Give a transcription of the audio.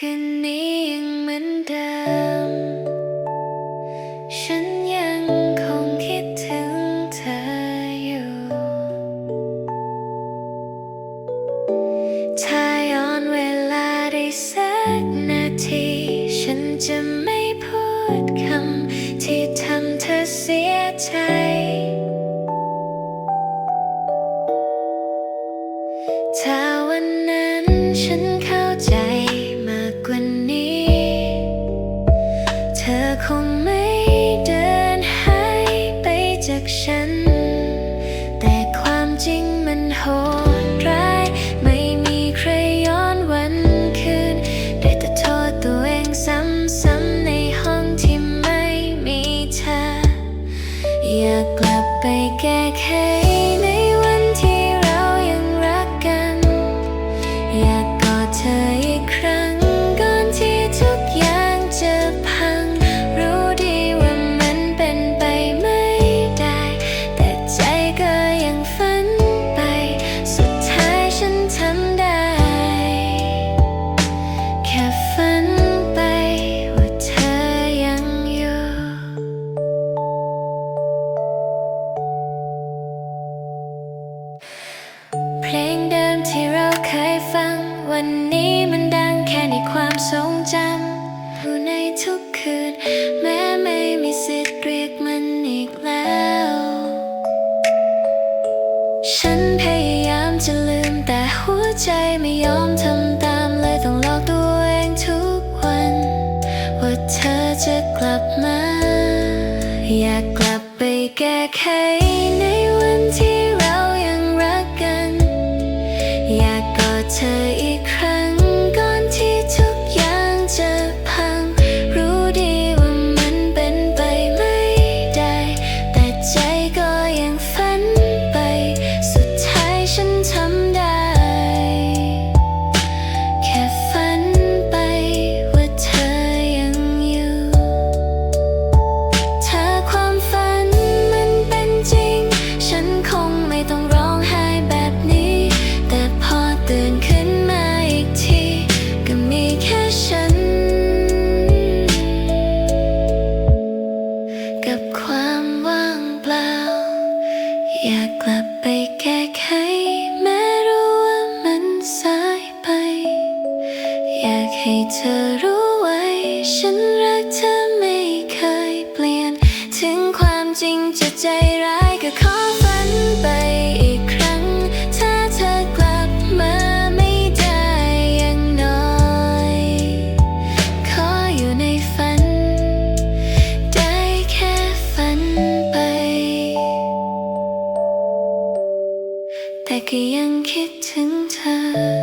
คืนนี้ยังเหมือนเดิม ฉันยังคงคิดถึงเธออยู่ ถ้าย้อนเวลาได้สักนาที ฉันจะไม่พูดคำที่ทำเธอเสียใจ ถ้าวันนั้นฉัน คงไม่เดินหายไปจากฉัน แต่ความจริงมันโหดร้าย ไม่มีใครย้อนวันคืน ได้แต่โทษตัวเองซ้ำๆในห้องที่ไม่มีเธอ อยากกลับไปแก้ไข ที่เราเคยฟัง วันนี้มันดังแค่ในความทรงจำอยู่ในทุกคืน แม้ไม่มีสิทธิ์เรียกมันอีกแล้ว ฉันพยายามจะลืมแต่หัวใจไม่ยอมทำตามเลยต้องหลอกตัวเองทุกวัน ว่าเธอจะกลับมา อยากกลับไปแก้ไข เธอรู้ไว้ ฉันรักเธอไม่เคยเปลี่ยน ถึงความจริงจะใจร้ายก็ขอฝันไปอีกครั้ง ถ้าเธอกลับมาไม่ได้อย่างน้อย ขออยู่ในฝัน ได้แค่ฝันไป แต่ก็ยังคิดถึงเธอ